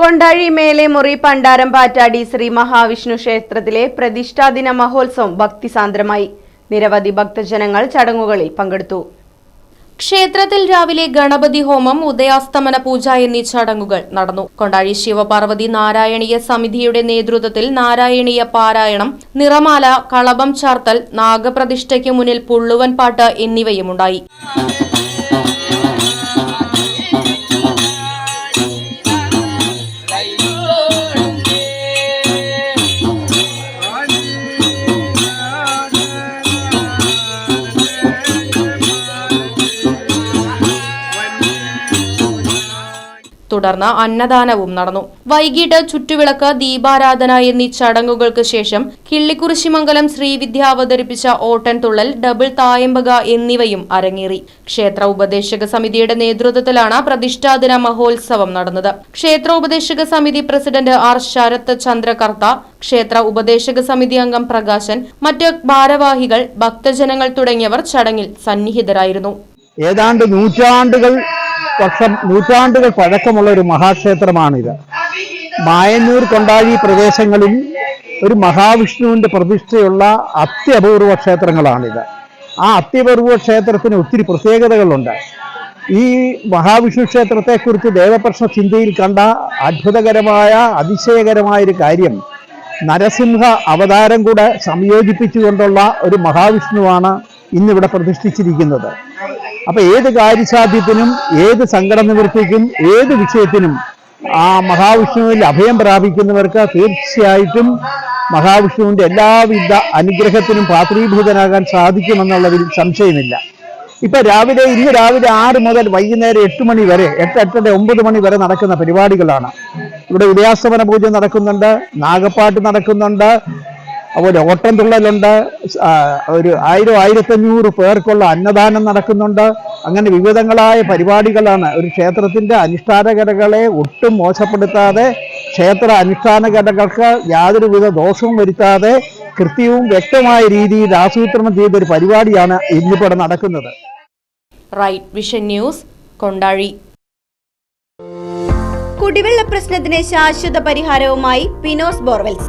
Kondazhi Melemuri Pandaram Pattadi Shri Mahavishnu ക്ഷേത്രത്തിലെ പ്രതിഷ്ഠാദിന മഹോത്സവം ഭക്തിസാന്ദ്രമായി. നിരവധി ഭക്തജനങ്ങൾ ചടങ്ങുകളിൽ പങ്കെടുത്തു. ക്ഷേത്രത്തിൽ രാവിലെ ഗണപതി ഹോമം ഉദയാസ്തമന പൂജ എന്നീ ചടങ്ങുകൾ നടന്നു. കൊണ്ടാഴി ശിവപാർവതി നാരായണീയ സമിതിയുടെ നേതൃത്വത്തിൽ നാരായണീയ പാരായണം നിറമാല കളഭം ചാർത്തൽ നാഗപ്രതിഷ്ഠയ്ക്ക് മുന്നിൽ പുള്ളുവൻ പാട്ട് എന്നിവയുമുണ്ടായി. തുടർന്ന് അന്നദാനവും നടന്നു. വൈകിട്ട് ചുറ്റുവിളക്ക് ദീപാരാധന എന്നീ ചടങ്ങുകൾക്ക് ശേഷം കിള്ളിക്കുറിശിമംഗലം ശ്രീവിദ്യ അവതരിപ്പിച്ച ഓട്ടൻതുള്ളൽ ഡബിൾ തായമ്പക എന്നിവയും അരങ്ങേറി. ക്ഷേത്ര ഉപദേശക സമിതിയുടെ നേതൃത്വത്തിലാണ് പ്രതിഷ്ഠാദിന മഹോത്സവം നടന്നത്. ക്ഷേത്ര ഉപദേശക സമിതി പ്രസിഡന്റ് ആർ ശരത് ചന്ദ്രകർത്ത ക്ഷേത്ര ഉപദേശക സമിതി അംഗം പ്രകാശൻ മറ്റ് ഭാരവാഹികൾ ഭക്തജനങ്ങൾ തുടങ്ങിയവർ ചടങ്ങിൽ സന്നിഹിതരായിരുന്നു. ഏതാണ്ട് നൂറ്റാണ്ടുകൾ വർഷം നൂറ്റാണ്ടുകൾ പഴക്കമുള്ള ഒരു മഹാക്ഷേത്രമാണിത്. മായന്നൂർ കൊണ്ടാഴി പ്രദേശങ്ങളിൽ ഒരു മഹാവിഷ്ണുവിന്റെ പ്രതിഷ്ഠയുള്ള അത്യപൂർവ ക്ഷേത്രങ്ങളാണിത്. ആ അത്യപൂർവ ക്ഷേത്രത്തിന് ഒത്തിരി പ്രത്യേകതകളുണ്ട്. ഈ മഹാവിഷ്ണു ക്ഷേത്രത്തെക്കുറിച്ച് ദേവപ്രശ്ന ചിന്തയിൽ കണ്ട അത്ഭുതകരമായ അതിശയകരമായ ഒരു കാര്യം നരസിംഹ അവതാരം കൂടെ സംയോജിപ്പിച്ചുകൊണ്ടുള്ള ഒരു മഹാവിഷ്ണുവാണ് ഇന്നിവിടെ പ്രതിഷ്ഠിച്ചിരിക്കുന്നത്. അപ്പൊ ഏത് കാര്യസാധ്യത്തിനും ഏത് സങ്കട നിവൃത്തിക്കും ഏത് വിഷയത്തിനും ആ മഹാവിഷ്ണുവിൽ അഭയം പ്രാപിക്കുന്നവർക്ക് തീർച്ചയായിട്ടും മഹാവിഷ്ണുവിന്റെ എല്ലാവിധ അനുഗ്രഹത്തിനും പാത്രീഭൂതനാകാൻ സാധിക്കുമെന്നുള്ളതിൽ സംശയമില്ല. ഇപ്പൊ രാവിലെ ഇന്ന് രാവിലെ ആറ് മുതൽ വൈകുന്നേരം എട്ട് മണി വരെ എട്ട് എട്ടര ഒമ്പത് മണി വരെ നടക്കുന്ന പരിപാടികളാണ്. ഇവിടെ ഉദയാസ്തമന പൂജ നടക്കുന്നുണ്ട് നാഗപ്പാട്ട് നടക്കുന്നുണ്ട് അതുപോലെ ഓട്ടം തുള്ളലുണ്ട്. ഒരു ആയിരം ആയിരത്തഞ്ഞൂറ് പേർക്കുള്ള അന്നദാനം നടക്കുന്നുണ്ട്. അങ്ങനെ വിവിധങ്ങളായ പരിപാടികളാണ്. ഒരു ക്ഷേത്രത്തിന്റെ അനുഷ്ഠാനകലകളെ ഒട്ടും മോശപ്പെടുത്താതെ ക്ഷേത്ര അനുഷ്ഠാനകലകൾക്ക് യാതൊരുവിധ ദോഷവും വരുത്താതെ കൃത്യവും വ്യക്തമായ രീതിയിൽ ആസൂത്രണം ചെയ്തൊരു പരിപാടിയാണ് ഇന്നിവിടെ നടക്കുന്നത്. Right vision news Kondazhi. കുടിവെള്ള പ്രശ്നത്തിന് ശാശ്വത പരിഹാരവുമായി പിനോസ് ബോർവെൽസ്.